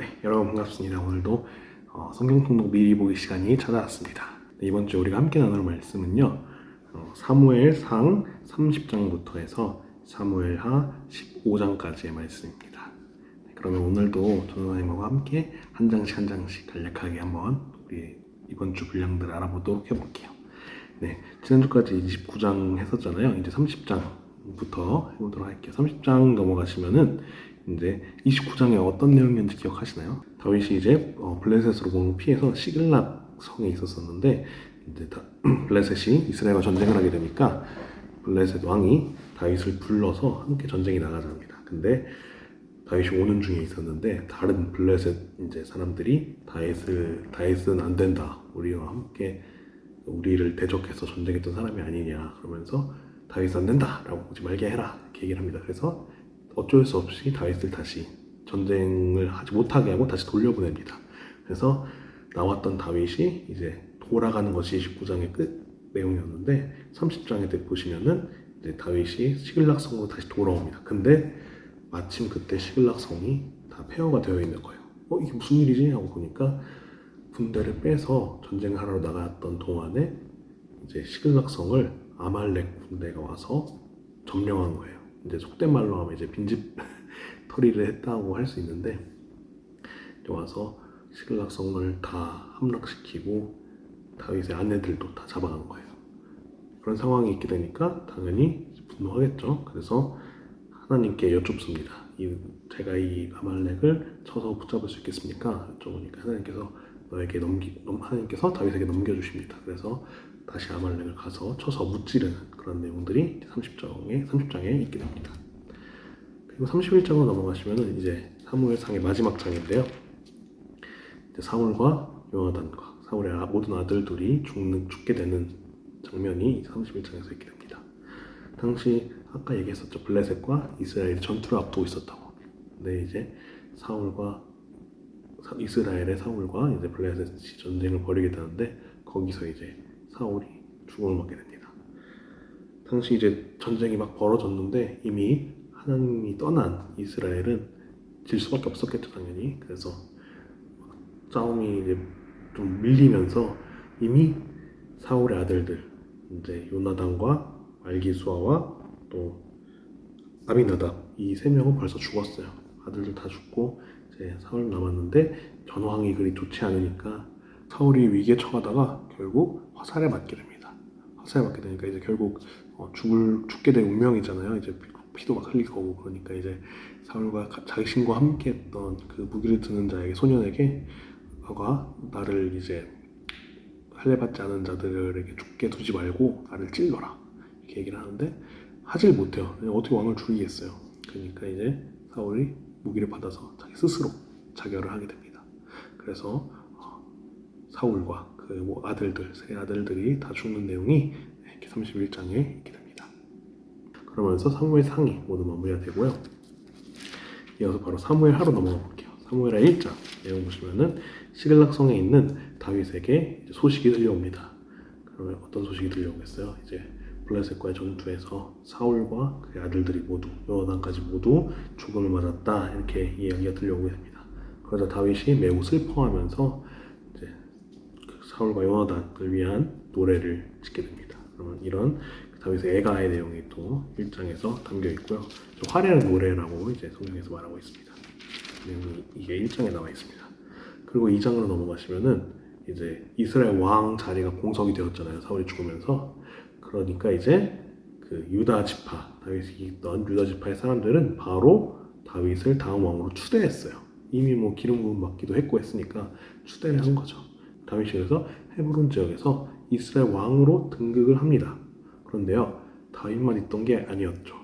네, 여러분 반갑습니다. 오늘도 어, 성경 통독 미리 보기 시간이 찾아왔습니다. 네, 이번 주 우리가 함께 나눌 말씀은요. 어, 사무엘 상 30장부터 해서 사무엘 하 15장까지의 말씀입니다. 네, 그러면 오늘도 전원님과 함께 한 장씩 한 장씩 간략하게 한번 우리 이번 주 분량들 알아보도록 해볼게요. 네, 지난주까지 29장 했었잖아요. 이제 30장부터 해보도록 할게요. 30장 넘어가시면은 이제 29장에 어떤 내용이었는지 기억하시나요? 다윗이 이제 어, 블레셋으로 공을 피해서 시글락 성에 있었었는데 이제 다, 블레셋이 이스라엘과 전쟁을 하게 되니까 블레셋 왕이 다윗을 불러서 함께 전쟁에 나가자 합니다. 근데 다윗이 오는 중에 있었는데 다른 블레셋 이제 사람들이 다윗을 다윗은 안 된다. 우리와 함께 우리를 대적해서 전쟁했던 사람이 아니냐 그러면서 다윗 안 된다라고 말게 해라 이렇게 얘기를 합니다. 그래서 어쩔 수 없이 다윗을 다시 전쟁을 하지 못하게 하고 다시 돌려보냅니다. 그래서 나왔던 다윗이 이제 돌아가는 것이 29장의 끝 내용이었는데 30장에 때 보시면은 이제 다윗이 시글락 성으로 다시 돌아옵니다. 근데 마침 그때 시글락 성이 다 폐허가 되어 있는 거예요. 어 이게 무슨 일이지 하고 보니까 군대를 빼서 전쟁을 하러 나갔던 동안에 이제 시글락 성을 아말렉 군대가 와서 점령한 거예요. 이제 속된 말로 하면 이제 빈집 털이를 했다고 할 수 있는데 와서 시글락성을 다 함락시키고 다윗의 아내들도 다 잡아간 거예요. 그런 상황이 있게 되니까 당연히 분노하겠죠. 그래서 하나님께 여쭙습니다. 이, 제가 이 아말렉을 쳐서 붙잡을 수 있겠습니까? 여쭤보니까 하나님께서 너에게 넘기, 넘- 하나님께서 다윗에게 넘겨주십니다. 그래서 다시 아말렉을 가서 쳐서 무찌르는 그런 내용들이 30장에 30장에 있게 됩니다. 그리고 31장으로 넘어가시면은 이제 사무엘상의 마지막 장인데요. 이제 사울과 요나단과 사울의 아- 모든 아들들이 죽는 죽게 되는 장면이 31장에서 있게 됩니다. 당시 아까 얘기했었죠. 블레셋과 이스라엘이 전투를 앞두고 있었다고. 근데 이제 사울과 사- 이스라엘의 사울과 이제 블레셋이 전쟁을 벌이게 되는데 거기서 이제 사울이 죽음을 맞게 됩니다. 당시 이제 전쟁이 막 벌어졌는데 이미 하나님이 떠난 이스라엘은 질 수밖에 없었겠죠 당연히. 그래서 싸움이 이제 좀 밀리면서 이미 사울의 아들들 이제 요나단과 말기수아와 또 아비나답 이 세 명은 벌써 죽었어요. 아들들 다 죽고 이제 사울 남았는데 전황이 그리 좋지 않으니까 사울이 위기에 처하다가 결국 화살에 맞게 됩니다. 맞게 되니까 이제 결국 어, 죽을 죽게 될 운명이잖아요. 이제 피- 피도 막 흘릴 거고 그러니까 이제 사울과 가- 자신과 함께했던 그 무기를 드는 자에게 소년에게 너가 나를 이제 할례받지 않은 자들에게 죽게 두지 말고 나를 찔러라 이렇게 얘기를 하는데 하질 못해요. 어떻게 왕을 죽이겠어요. 그러니까 이제 사울이 무기를 받아서 자기 스스로 자결을 하게 됩니다. 그래서 어, 사울과 그 뭐 아들들 세 아들들이 다 죽는 내용이 이렇게 31장에 있게 됩니다. 그러면서 사무엘 상이 모두 마무리가 되고요. 이어서 바로 사무엘 하로 넘어가 볼게요. 사무엘하 1장 내용 보시면은 시글락성에 있는 다윗에게 소식이 들려옵니다. 그러면 어떤 소식이 들려오겠어요? 이제 블레셋과의 전투에서 사울과 그의 아들들이 모두 요나단까지 모두 죽음을 맞았다 이렇게 이야기가 들려오게 됩니다. 그러자 다윗이 매우 슬퍼하면서 그 사울과 요나단을 위한 노래를 짓게 됩니다. 그러면 이런 다윗의 애가의 내용이 또 1장에서 담겨 있고요. 좀 화려한 노래라고 이제 성경에서 말하고 있습니다. 내용이 이게 1장에 나와 있습니다. 그리고 2장으로 넘어가시면은 이제 이스라엘 왕 자리가 공석이 되었잖아요. 사울이 죽으면서 그러니까 이제 그 유다 지파 다윗이 있던 유다 지파의 사람들은 바로 다윗을 다음 왕으로 추대했어요. 이미 뭐 기름 부음 받기도 했고 했으니까 추대를 한 거죠. 다윗이 그래서 헤브론 지역에서 이스라엘 왕으로 등극을 합니다. 그런데요 다윗만 있던 게 아니었죠.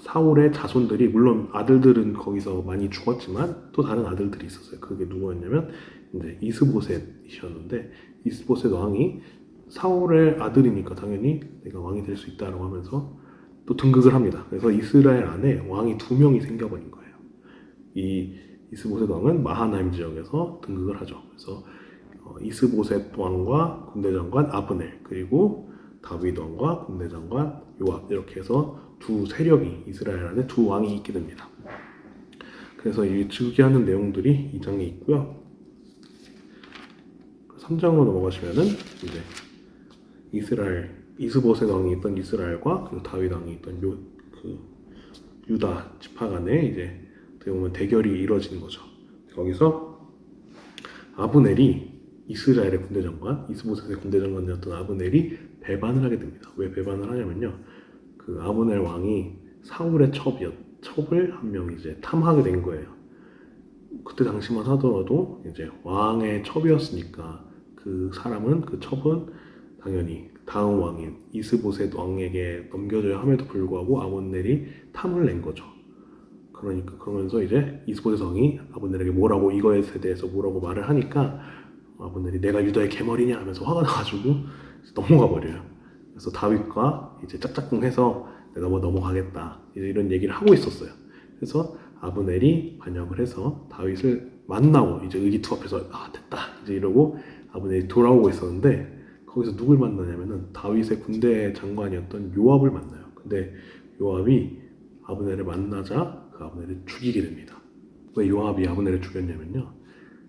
사울의 자손들이 물론 아들들은 거기서 많이 죽었지만 또 다른 아들들이 있었어요. 그게 누구였냐면 이제 이스보셋이셨는데 이스보셋 왕이 사울의 아들이니까 당연히 내가 왕이 될 수 있다라고 하면서 또 등극을 합니다. 그래서 이스라엘 안에 왕이 두 명이 생겨버린 거예요. 이 이스보셋 왕은 마하나임 지역에서 등극을 하죠. 그래서 어, 이스보셋 왕과 군대장관 아브넬 그리고 다윗 왕과 군대장관 요압 이렇게 해서 두 세력이 이스라엘 안에 두 왕이 있게 됩니다. 그래서 이 즉위하는 내용들이 이 장에 있고요. 3장으로 넘어가시면은 이제 이스라엘 이스보셋 왕이 있던 이스라엘과 그 다윗 왕이 있던 요, 그 유다 지파 간에 이제 어떻게 보면 대결이 이루어지는 거죠. 거기서 아브넬이 이스라엘의 군대 장관, 이스보셋의 군대 장관이었던 아브넬이 배반을 하게 됩니다. 왜 배반을 하냐면요. 그 아브넬 왕이 사울의 첩이었, 첩을 한 명 이제 탐하게 된 거예요. 그때 당시만 하더라도 이제 왕의 첩이었으니까 그 사람은 그 첩은 당연히 다음 왕인 이스보셋 왕에게 넘겨줘야 함에도 불구하고 아브넬이 탐을 낸 거죠. 그러니까 그러면서 이제 이스보셋 왕이 아브넬에게 뭐라고 이거에 대해서 뭐라고 말을 하니까 아브넬이 내가 유다의 개머리냐 하면서 화가 나가지고 넘어가 버려요. 그래서 다윗과 이제 짝짝꿍해서 내가 뭐 넘어가겠다 이런 얘기를 하고 있었어요. 그래서 아브넬이 반역을 해서 다윗을 만나고 이제 의기투합해서 아 됐다 이제 이러고 아브넬이 돌아오고 있었는데 거기서 누굴 만나냐면은 다윗의 군대 장관이었던 요압을 만나요. 근데 요압이 아브넬을 만나자 그 아브넬을 죽이게 됩니다. 왜 요압이 아브넬을 죽였냐면요.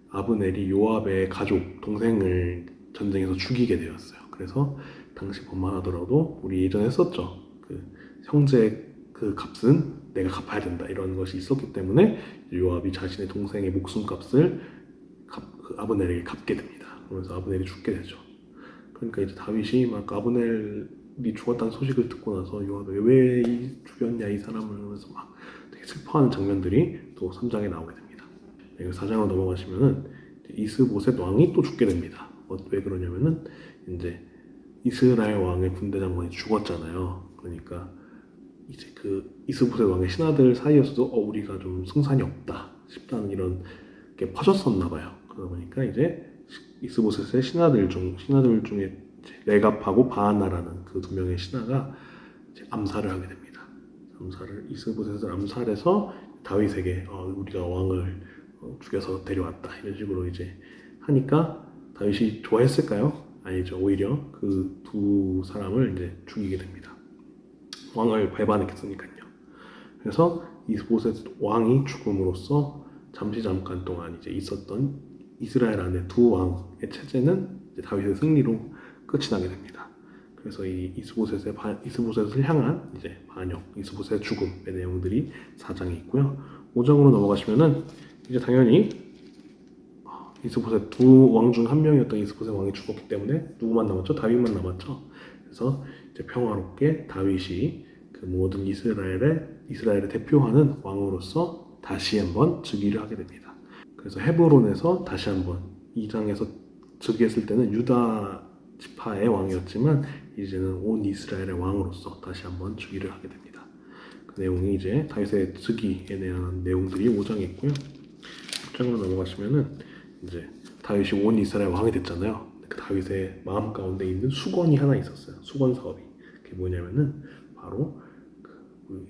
아브넬이 요압의 가족 동생을 전쟁에서 죽이게 되었어요. 그래서 당시 법만 하더라도 우리 예전에 했었죠. 그 형제 그 값은 내가 갚아야 된다 이런 것이 있었기 때문에 요압이 자신의 동생의 목숨값을 갚- 그 아브넬에게 갚게 됩니다. 그러면서 아브넬이 죽게 되죠. 그러니까 이제 다윗이 막 아브넬이 죽었다는 소식을 듣고 나서 요압이 왜 이- 죽였냐 이 사람을 하면서 막 되게 슬퍼하는 장면들이 또 3장에 나오게 됩니다. 네, 4장으로 넘어가시면은 이스보셋 왕이 또 죽게 됩니다. 어, 왜 그러냐면은 이제 이스라엘 왕의 군대 장관이 죽었잖아요. 그러니까 이제 그 이스보셋 왕의 신하들 사이에서도 어, 우리가 좀 승산이 없다 싶다는 이런 게 퍼졌었나 봐요. 그러다 보니까 이제 이스보셋의 신하들 중 신하들 중에 레갑하고 바하나라는 그 두 명의 신하가 암살을 하게 됩니다. 암살을 이스보셋을 암살해서 다윗에게 어, 우리가 왕을 어, 죽여서 데려왔다 이런 식으로 이제 하니까 다윗이 좋아했을까요? 아니죠. 오히려 그 두 사람을 이제 죽이게 됩니다. 왕을 배반했으니까요. 그래서 이스보셋 왕이 죽음으로써 잠시 잠깐 동안 이제 있었던 이스라엘 안에 두 왕의 체제는 다윗의 승리로 끝이 나게 됩니다. 그래서 이 이스보셋의 반, 이스보셋을 향한 이제 반역, 이스보셋의 죽음의 내용들이 4장에 있고요. 5장으로 넘어가시면은 이제 당연히 이스보셋 두 왕 중 한 명이었던 이스보셋 왕이 죽었기 때문에 누구만 남았죠? 다윗만 남았죠. 그래서 이제 평화롭게 다윗이 그 모든 이스라엘의 이스라엘을 대표하는 왕으로서 다시 한번 즉위를 하게 됩니다. 그래서 헤브론에서 다시 한번 이 장에서 즉위했을 때는 유다 지파의 왕이었지만 이제는 온 이스라엘의 왕으로서 다시 한번 즉위를 하게 됩니다. 그 내용이 이제 다윗의 즉위에 대한 내용들이 5장에 있고요. 6장으로 넘어가시면은 이제 다윗이 온 이스라엘 왕이 됐잖아요. 그 다윗의 마음 가운데 있는 수건이 하나 있었어요. 수건 사업이. 그게 뭐냐면은 바로 그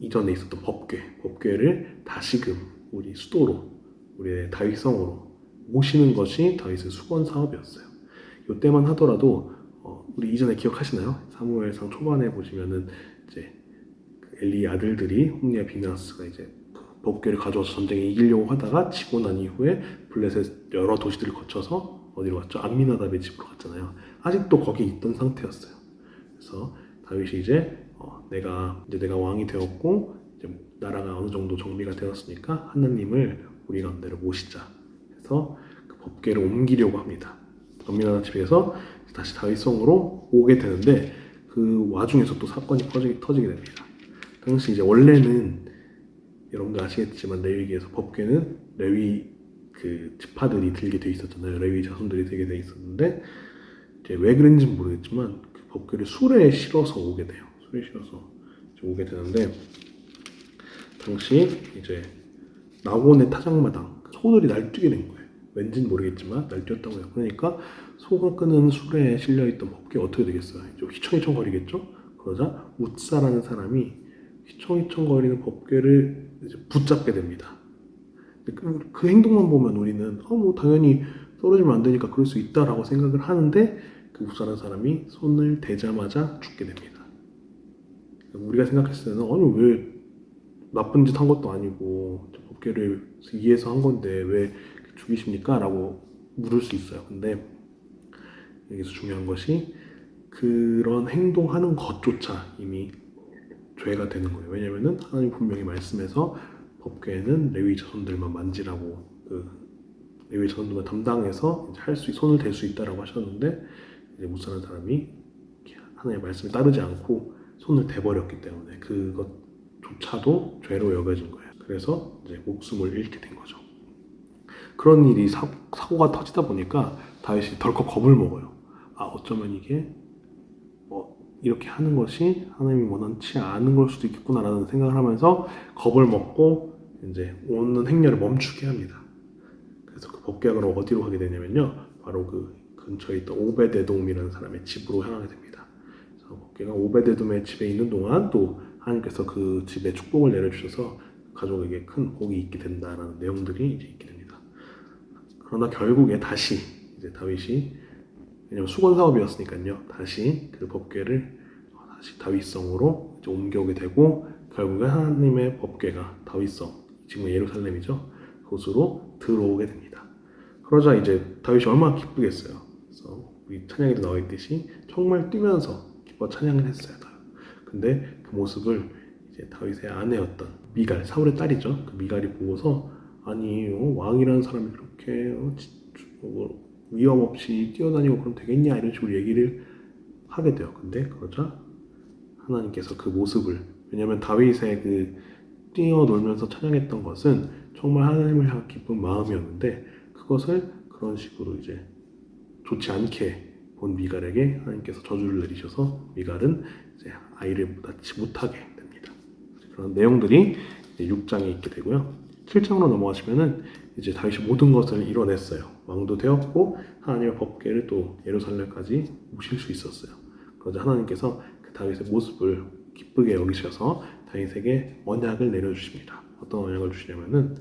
이전에 있었던 법궤, 법궤를 다시금 우리 수도로 우리의 다윗성으로 모시는 것이 다윗의 수건 사업이었어요. 이때만 하더라도 어, 우리 이전에 기억하시나요? 사무엘상 초반에 보시면은 이제 그 엘리의 아들들이 홈리와 비나스가 이제 그 법궤를 가져와서 전쟁에 이기려고 하다가 지고 난 이후에 블레셋 여러 도시들을 거쳐서 어디로 갔죠? 암미나답의 집으로 갔잖아요. 아직도 거기 있던 상태였어요. 그래서 다윗이 이제 어, 내가 이제 내가 왕이 되었고 이제 나라가 어느 정도 정비가 되었으니까 하나님을 우리 가운데로 모시자. 해서 그 법궤를 옮기려고 합니다. 암미나답 집에서 다시 다윗성으로 오게 되는데 그 와중에서 또 사건이 터지게, 터지게 됩니다. 당시 이제 원래는 여러분들 아시겠지만 레위기에서 법궤는 레위 그 지파들이 들게 돼 있었잖아요. 레위 자손들이 들게 돼 있었는데 이제 왜 그런지는 모르겠지만 그 법궤를 술에 실어서 오게 돼요. 술에 실어서 오게 되는데 당시 이제 낙원의 타작마당 소들이 날뛰게 된 거예요. 왠지는 모르겠지만 날뛰었다고 해요. 그러니까 소가 끄는 술에 실려 있던 법궤가 어떻게 되겠어요? 좀 휘청휘청 거리겠죠? 그러자 웃사라는 사람이 휘청휘청거리는 법궤를 붙잡게 됩니다. 그, 그 행동만 보면 우리는 어 뭐 당연히 떨어지면 안 되니까 그럴 수 있다라고 생각을 하는데 그 웃사라는 사람이 손을 대자마자 죽게 됩니다. 우리가 생각했을 때는 아니 왜 나쁜 짓 한 것도 아니고 법궤를 위해서 한 건데 왜 죽이십니까? 라고 물을 수 있어요. 근데 여기서 중요한 것이 그런 행동하는 것조차 이미 죄가 되는 거예요. 왜냐면은 하나님 분명히 말씀해서 법궤는 레위 자손들만 만지라고 그 레위 자손들만 담당해서 할 수 손을 댈 수 있다라고 하셨는데 이제 못 사는 사람이 하나님의 말씀에 따르지 않고 손을 대버렸기 때문에 그것조차도 죄로 여겨진 거예요. 그래서 이제 목숨을 잃게 된 거죠. 그런 일이 사, 사고가 터지다 보니까 다윗이 덜컥 겁을 먹어요. 아 어쩌면 이게 뭐 이렇게 하는 것이 하나님이 원하지 않은 걸 수도 있겠구나라는 생각을 하면서 겁을 먹고 이제 오는 행렬을 멈추게 합니다. 그래서 그 법궤학으로 어디로 가게 되냐면요, 바로 그 근처에 있던 오베데돔이라는 사람의 집으로 향하게 됩니다. 그래서 법궤가 오베데돔의 집에 있는 동안 또 하나님께서 그 집에 축복을 내려주셔서 가족에게 큰 복이 있게 된다라는 내용들이 이제 있게 됩니다. 그러나 결국에 다시 이제 다윗이 왜냐면 수건 사업이었으니까요. 다시 그 법궤를 다시 다윗성으로 옮겨오게 되고 결국에 하나님의 법궤가 다윗성 지금 예루살렘이죠. 그곳으로 들어오게 됩니다. 그러자 이제 다윗이 얼마나 기쁘겠어요. 그래서 우리 찬양에도 나와 있듯이 정말 뛰면서 기뻐 찬양을 했어요. 근데 그 모습을 이제 다윗의 아내였던 미갈 사울의 딸이죠. 그 미갈이 보고서 아니 어, 왕이라는 사람이 그렇게 어, 지- 뭐 위험 없이 뛰어다니고 그럼 되겠냐 이런 식으로 얘기를 하게 돼요. 근데 그러자 하나님께서 그 모습을 왜냐하면 다윗의 그 뛰어놀면서 찬양했던 것은 정말 하나님을 향한 기쁜 마음이었는데 그것을 그런 식으로 이제 좋지 않게 본 미갈에게 하나님께서 저주를 내리셔서 미갈은 이제 아이를 낳지 못하게 됩니다. 그런 내용들이 이제 6장에 있게 되고요. 7장으로 넘어가시면은 이제 다윗이 모든 것을 이뤄냈어요. 왕도 되었고 하나님의 법궤를 또 예루살렘까지 모실 수 있었어요. 그러자 하나님께서 그 다윗의 모습을 기쁘게 여기셔서 다윗에게 언약을 내려주십니다. 어떤 언약을 주시냐면은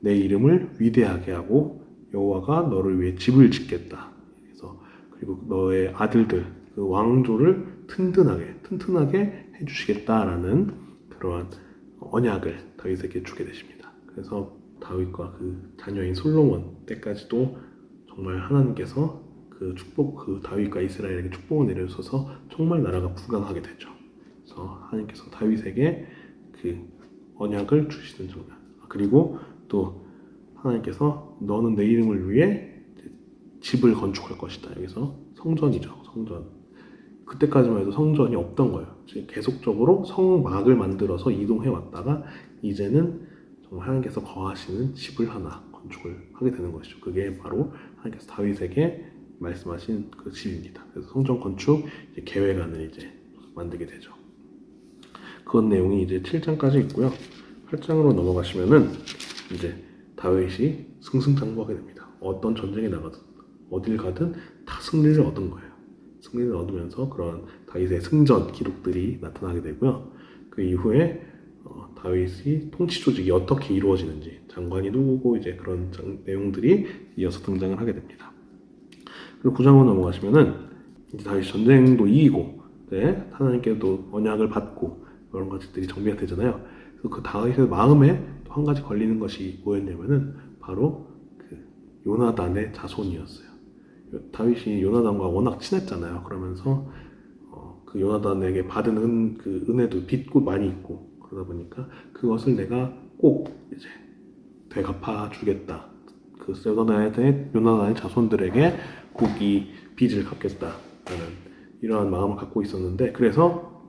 내 이름을 위대하게 하고 여호와가 너를 위해 집을 짓겠다. 그래서 그리고 너의 아들들 그 왕조를 튼튼하게 튼튼하게 해주시겠다라는 그러한 언약을 다윗에게 주게 되십니다. 그래서 다윗과 그 자녀인 솔로몬 때까지도 정말 하나님께서 그 축복 그 다윗과 이스라엘에게 축복을 내려주셔서 정말 나라가 부강하게 되죠. 그래서 하나님께서 다윗에게 그 언약을 주시는 장면. 그리고 또 하나님께서 너는 내 이름을 위해 집을 건축할 것이다. 여기서 성전이죠. 성전. 그때까지만 해도 성전이 없던 거예요. 즉 계속적으로 성막을 만들어서 이동해 왔다가 이제는 하나님께서 거하시는 집을 하나 건축을 하게 되는 것이죠. 그게 바로 하나님께서 다윗에게 말씀하신 그 집입니다. 그래서 성전 건축 계획안을 이제 만들게 되죠. 그런 내용이 이제 7장까지 있고요. 8장으로 넘어가시면은 이제 다윗이 승승장구하게 됩니다. 어떤 전쟁에 나가든 어딜 가든 다 승리를 얻은 거예요. 승리를 얻으면서 그런 다윗의 승전 기록들이 나타나게 되고요. 그 이후에 어, 다윗이 통치 조직이 어떻게 이루어지는지 장관이 누구고 이제 그런 장- 내용들이 이어서 등장을 하게 됩니다. 그리고 9장으로 넘어가시면은 다윗이 전쟁도 이기고 네, 하나님께도 언약을 받고 그런 것들이 정비가 되잖아요. 그래서 그 다윗의 마음에 또 한 가지 걸리는 것이 뭐였냐면은 바로 그 요나단의 자손이었어요. 요- 다윗이 요나단과 워낙 친했잖아요. 그러면서 어, 그 요나단에게 받은 은, 그 은혜도 빚고 많이 있고 그러다 보니까 그것을 내가 꼭 이제 되갚아 주겠다. 그 요나단의 요나단의 자손들에게 꼭이 빚을 갚겠다라는 이러한 마음을 갖고 있었는데 그래서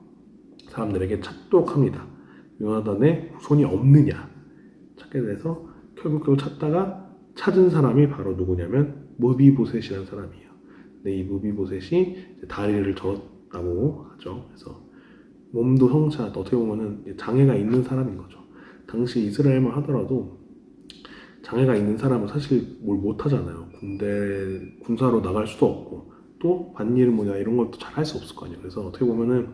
사람들에게 찾도록 합니다. 요나단의 후손이 없느냐 찾게 돼서 결국 결국 찾다가 찾은 사람이 바로 누구냐면 무비보셋이라는 사람이에요. 근데 이 무비보셋이 다리를 저었다고 하죠. 그래서 몸도 성차 어떻게 보면은 장애가 있는 사람인 거죠. 당시 이스라엘만 하더라도 장애가 있는 사람은 사실 뭘 못하잖아요. 군대 군사로 나갈 수도 없고 또 반일 뭐냐 이런 것도 잘 할 수 없을 거 아니에요. 그래서 어떻게 보면은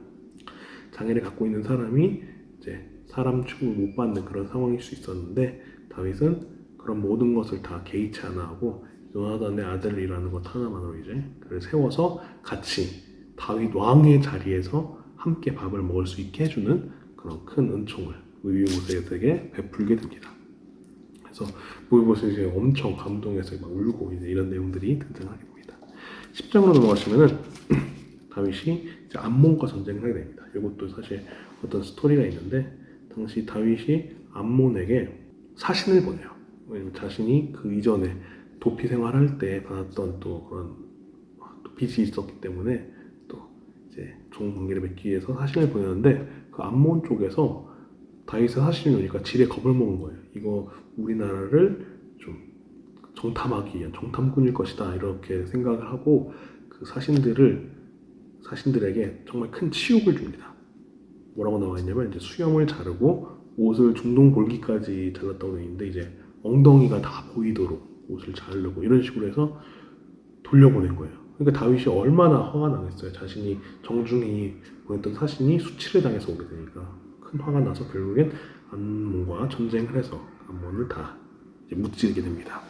장애를 갖고 있는 사람이 이제 사람 취급을 못 받는 그런 상황일 수 있었는데 다윗은 그런 모든 것을 다 개의치 않아 하고 요나단의 아들이라는 것 하나만으로 이제 그를 세워서 같이 다윗 왕의 자리에서 함께 밥을 먹을 수 있게 해주는 그런 큰 은총을 의유모세에게 베풀게 됩니다. 그래서 보보서 이제 엄청 감동해서 막 울고 이제 이런 내용들이 등장하게 됩니다. 10장으로 넘어가시면은 다윗이 이제 암몬과 전쟁을 하게 됩니다. 이것도 사실 어떤 스토리가 있는데 당시 다윗이 암몬에게 사신을 보내요. 왜냐면 자신이 그 이전에 도피 생활할 때 받았던 또 그런 또 빚이 있었기 때문에 또 이제 좋은 관계를 맺기 위해서 사신을 보내는데 그 암몬 쪽에서 다윗의 사신이 오니까 지레 겁을 먹은 거예요. 이거 우리나라를 좀 정탐하기 위한 정탐꾼일 것이다 이렇게 생각을 하고 그 사신들을 사신들에게 정말 큰 치욕을 줍니다. 뭐라고 나와 있냐면 이제 수염을 자르고 옷을 중동 골기까지 잘랐다고 있는데 이제 엉덩이가 다 보이도록 옷을 자르고 이런 식으로 해서 돌려보낸 거예요. 그러니까 다윗이 얼마나 화가 나겠어요. 자신이 정중히 보냈던 사신이 수치를 당해서 오게 되니까 큰 화가 나서 결국엔 암몬과 전쟁을 해서 암몬을 다 무찌르게 됩니다.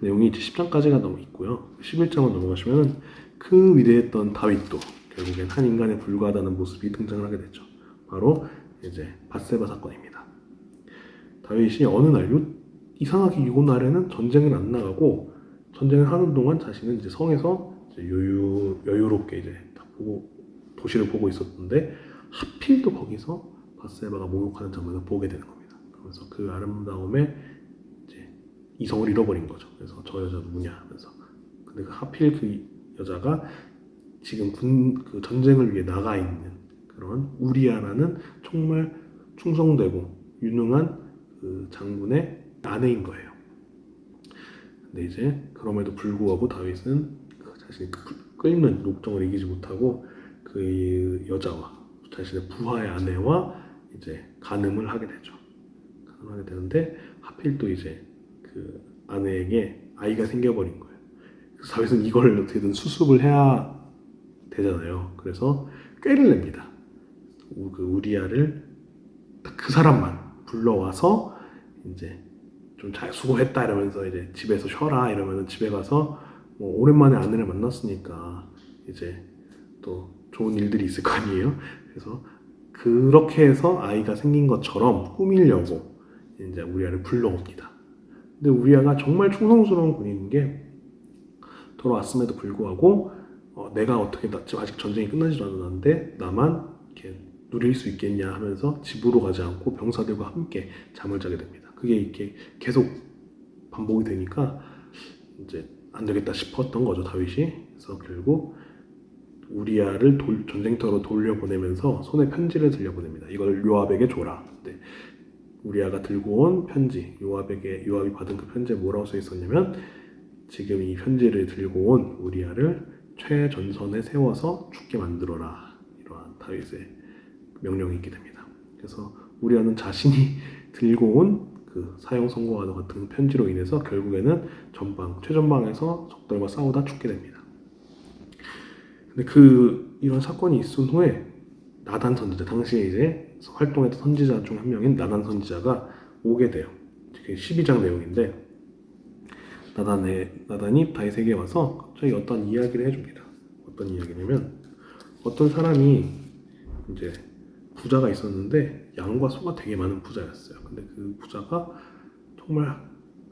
내용이 이제 10장까지가 너무 있고요. 11장으로 넘어가시면 그 위대했던 다윗도 결국엔 한 인간에 불과하다는 모습이 등장을 하게 되죠. 바로 이제 바세바 사건입니다. 다윗이 어느 날 요, 이상하게 이곳 날에는 전쟁을 안 나가고 전쟁을 하는 동안 자신은 이제 성에서 이제 여유 여유롭게 이제 다 보고 도시를 보고 있었는데 하필 또 거기서 바세바가 목욕하는 장면을 보게 되는 겁니다. 그래서 그 아름다움에 이제 이성을 잃어버린 거죠. 그래서 저 여자 누구냐 하면서 근데 그 하필 그 여자가 지금 군 그 전쟁을 위해 나가 있는 그런 우리아라는 정말 충성되고 유능한 그 장군의 아내인 거예요. 근데 이제 그럼에도 불구하고 다윗은 그 자신이 그 끓는 녹정을 이기지 못하고 그 여자와 자신의 부하의 아내와 이제 간음을 하게 되죠. 간음하게 되는데 하필 또 이제 그 아내에게 아이가 생겨버린 거예요. 그래서 다윗은 이걸 어떻게든 수습을 해야 되잖아요. 그래서 꾀를 냅니다. 우- 그 우리아를 딱 그 사람만 불러와서 이제 좀 잘 수고했다 이러면서 이제 집에서 쉬어라 이러면 집에 가서 뭐 오랜만에 아내를 만났으니까 이제 또 좋은 일들이 있을 거 아니에요. 그래서 그렇게 해서 아이가 생긴 것처럼 꾸미려고 이제 우리아를 불러옵니다. 근데 우리아가 정말 충성스러운 군인인 게 돌아왔음에도 불구하고 어, 내가 어떻게 나, 지금 아직 전쟁이 끝나지도 않았는데 나만 이렇게 누릴 수 있겠냐 하면서 집으로 가지 않고 병사들과 함께 잠을 자게 됩니다. 그게 이렇게 계속 반복이 되니까 이제 안 되겠다 싶었던 거죠 다윗이. 그래서 결국 우리아를 돌- 전쟁터로 돌려보내면서 손에 편지를 들려보냅니다. 이걸 요압에게 줘라. 근데 우리아가 들고 온 편지, 요압에게 요압이 받은 그 편지에 뭐라고 써 있었냐면 지금 이 편지를 들고 온 우리아를 최전선에 세워서 죽게 만들어라. 이러한 다윗의 명령이 있게 됩니다. 그래서 우리아는 자신이 들고 온 그 사형 선고와도 같은 편지로 인해서 결국에는 전방 최전방에서 적들과 싸우다 죽게 됩니다. 근데 그 이런 사건이 있은 후에 나단 선지자 당시에 이제 활동했던 선지자 중 한 명인 나단 선지자가 오게 돼요. 그게 12장 내용인데 나단의 나단이 다윗에게 와서 갑자기 어떤 이야기를 해줍니다. 어떤 이야기냐면 어떤 사람이 이제 부자가 있었는데 양과 소가 되게 많은 부자였어요. 근데 그 부자가 정말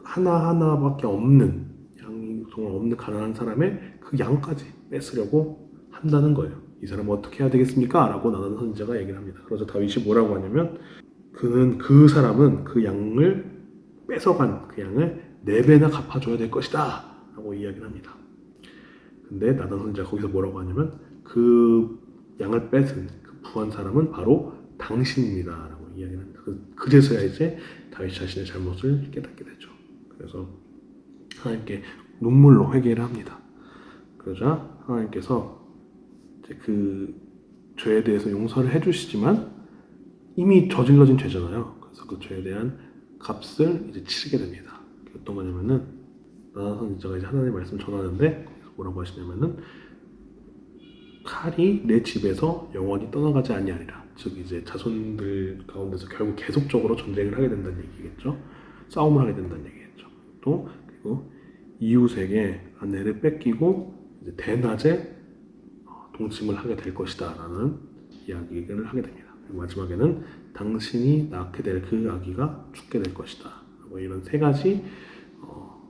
하나 하나밖에 없는 양이 정말 없는 가난한 사람의 그 양까지 뺏으려고 한다는 거예요. 이 사람은 어떻게 해야 되겠습니까? 라고 나단 선지자가 얘기를 합니다. 그래서 다윗이 뭐라고 하냐면 그는 그 사람은 그 양을 뺏어간 그 양을 네 배나 갚아줘야 될 것이다 라고 이야기를 합니다. 근데 나단 선지자가 거기서 뭐라고 하냐면 그 양을 뺏은 그 부한 사람은 바로 당신입니다 라고 이야기를 합니다. 그- 그제서야 이제 다윗 자신의 잘못을 깨닫게 되죠. 그래서 하나님께 눈물로 회개를 합니다. 그러자 하나님께서 그 죄에 대해서 용서를 해주시지만 이미 저질러진 죄잖아요. 그래서 그 죄에 대한 값을 이제 치르게 됩니다. 어떤 거냐면은 나단 선지자가 이제 하나님의 말씀 을 전하는데 뭐라고 하시냐면은 칼이 내 집에서 영원히 떠나가지 아니하리라. 즉 이제 자손들 가운데서 결국 계속적으로 전쟁을 하게 된다는 얘기겠죠. 싸움을 하게 된다는 얘기겠죠. 또 그리고 이웃에게 아내를 뺏기고 이제 대낮에 어, 동침을 하게 될 것이다라는 이야기를 하게 됩니다. 그리고 마지막에는 당신이 낳게 될 그 아기가 죽게 될 것이다. 뭐 이런 세 가지 어,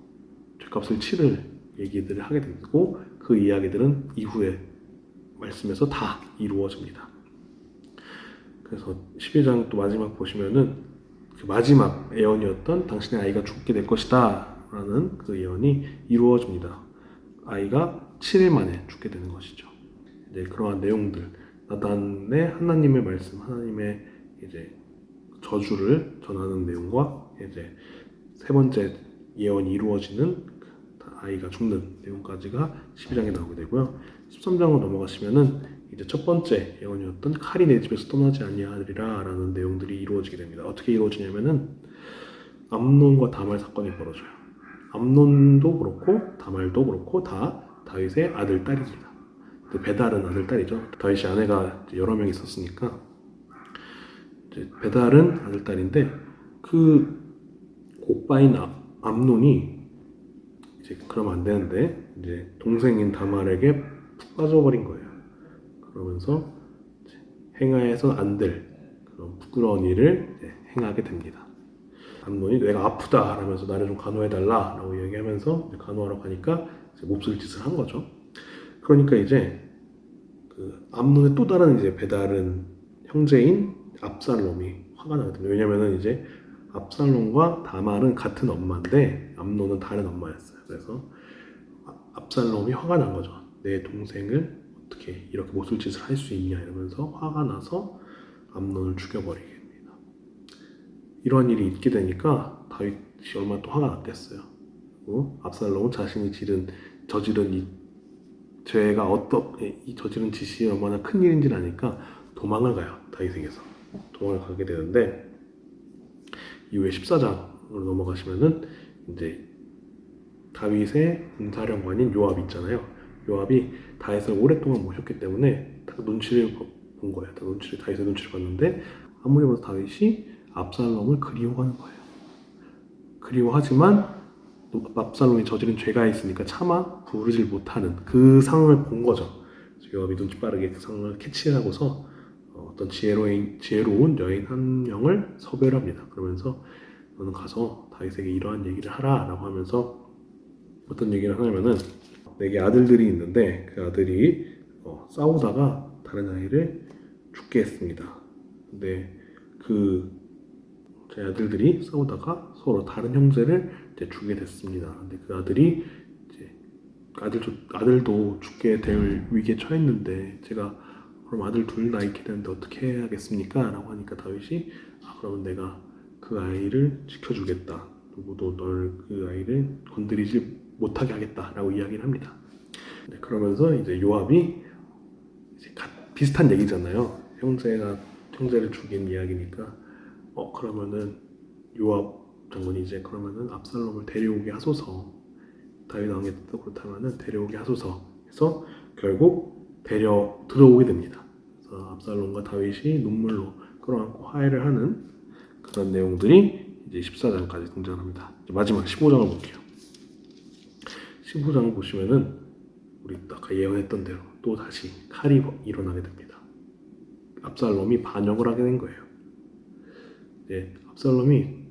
죄값을 치를 얘기들을 하게 되고 그 이야기들은 이후에 말씀에서 다 이루어집니다. 그래서 12장 또 마지막 보시면은 그 마지막 예언이었던 당신의 아이가 죽게 될 것이다 라는 그 예언이 이루어집니다. 아이가 7일 만에 죽게 되는 것이죠. 이제 그러한 내용들 나단의 하나님의 말씀, 하나님의 이제 저주를 전하는 내용과 이제 세 번째 예언이 이루어지는 그 아이가 죽는 내용까지가 12장에 나오게 되고요. 13장으로 넘어가시면은 이제 첫 번째 예언이었던 칼이 내 집에서 떠나지 아니하리라 라는 내용들이 이루어지게 됩니다. 어떻게 이루어지냐면은 암논과 다말 사건이 벌어져요. 암논도 그렇고 다말도 그렇고 다 다윗의 아들 딸입니다. 배달은 아들 딸이죠. 다윗이 아내가 여러 명 있었으니까 배달은 아들 딸인데 그 오빠인 아- 암논이 이제 그러면 안 되는데 이제 동생인 다말에게 푹 빠져버린 거예요. 그러면서 행하여서 안될 그런 부끄러운 일을 행하게 됩니다. 암논이 내가 아프다 하면서 나를 좀 간호해달라 라고 얘기하면서 이제 간호하러 가니까 몹쓸 짓을 한 거죠. 그러니까 이제 그 암논의 또 다른 이제 배달은 형제인 압살롬이 화가 나거든요. 왜냐면은 이제 압살롬과 다말은 같은 엄마인데 암논은 다른 엄마였어요. 그래서 아- 압살롬이 화가 난 거죠. 내 동생을 어떻게 이렇게 못쓸 짓을 할 수 있냐 이러면서 화가 나서 암논을 죽여버리게 됩니다. 이러한 일이 있게 되니까 다윗이 얼마나 또 화가 났겠어요. 그리고 압살롬은 자신이 지른 저지른 이 죄가 어떻게 이 저지른 짓이 얼마나 큰 일인지 아니까 도망을 가요 다윗에게서 도망을 가게 되는데 이후에 14장으로 넘어가시면은 이제 다윗의 군사령관인 요압 있잖아요. 요압이 다윗을 오랫동안 모셨기 때문에 다 눈치를 본 거예요. 다 눈치를 다윗의 눈치를 봤는데 아무리 봐도 다윗이 압살롬을 그리워하는 거예요. 그리워하지만 또 압살롬이 저지른 죄가 있으니까 차마 부르질 못하는 그 상황을 본 거죠. 요압이 눈치 빠르게 그 상황을 캐치하고서 어, 어떤 지혜로운, 지혜로운 여인 한 명을 섭외를 합니다. 그러면서 너는 가서 다윗에게 이러한 얘기를 하라라고 하면서 어떤 얘기를 하냐면은 내게 아들들이 있는데 그 아들이 어, 싸우다가 다른 아이를 죽게 했습니다. 근데 그 제 아들들이 싸우다가 서로 다른 형제를 이제 죽게 됐습니다. 근데 그 아들이 이제 아들 아들도 죽게 될 위기에 처했는데 제가 그럼 아들 둘다 있게 되는데 어떻게 해야겠습니까? 라고 하니까 다윗이 아 그러면 내가 그 아이를 지켜주겠다. 누구도 널 그 아이를 건드리지 못하게 하겠다라고 이야기를 합니다. 네, 그러면서 이제 요압이 이제 가- 비슷한 얘기잖아요. 형제가 형제를 죽인 이야기니까 어 그러면은 요압 장군이 이제 그러면은 압살롬을 데려오게 하소서. 다윗 왕에도 그렇다면은 데려오게 하소서. 해서 결국 데려 들어오게 됩니다. 그래서 압살롬과 다윗이 눈물로 끌어안고 화해를 하는 그런 내용들이 이제 14장까지 등장합니다. 이제 마지막 15장을 볼게요. 15장을 보시면은 우리 아까 예언했던 대로 또 다시 칼이 일어나게 됩니다. 압살롬이 반역을 하게 된 거예요. 이제 압살롬이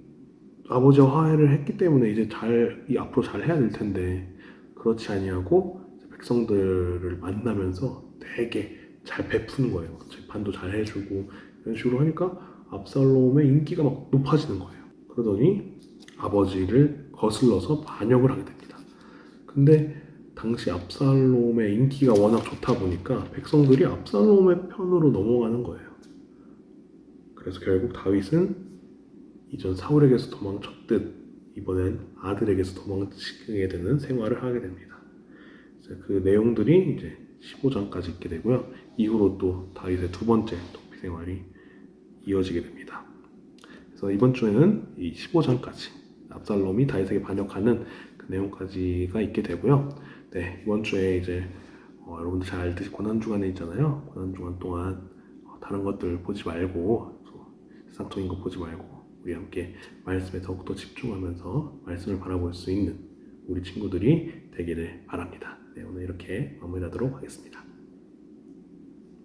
아버지와 화해를 했기 때문에 이제 잘, 이 앞으로 잘 해야 될 텐데 그렇지 아니하고 백성들을 만나면서 되게 잘 베푸는 거예요. 재판도 잘 해주고 이런 식으로 하니까 압살롬의 인기가 막 높아지는 거예요. 그러더니 아버지를 거슬러서 반역을 하게 됩니다. 근데 당시 압살롬의 인기가 워낙 좋다 보니까 백성들이 압살롬의 편으로 넘어가는 거예요. 그래서 결국 다윗은 이전 사울에게서 도망쳤듯 이번엔 아들에게서 도망치게 되는 생활을 하게 됩니다. 그 내용들이 이제 15장까지 있게 되고요. 이후로 또 다윗의 두 번째 도피 생활이 이어지게 됩니다. 그래서 이번 주에는 이 15장까지 압살롬이 다윗에게 반역하는 그 내용까지가 있게 되고요. 네, 이번 주에 이제 어, 여러분들 잘 알듯이 고난 주간에 있잖아요. 고난 주간 동안 어, 다른 것들 보지 말고 또 세상적인 거 보지 말고 우리 함께 말씀에 더욱더 집중하면서 말씀을 바라볼 수 있는 우리 친구들이 되기를 바랍니다. 네, 오늘 이렇게 마무리하도록 하겠습니다.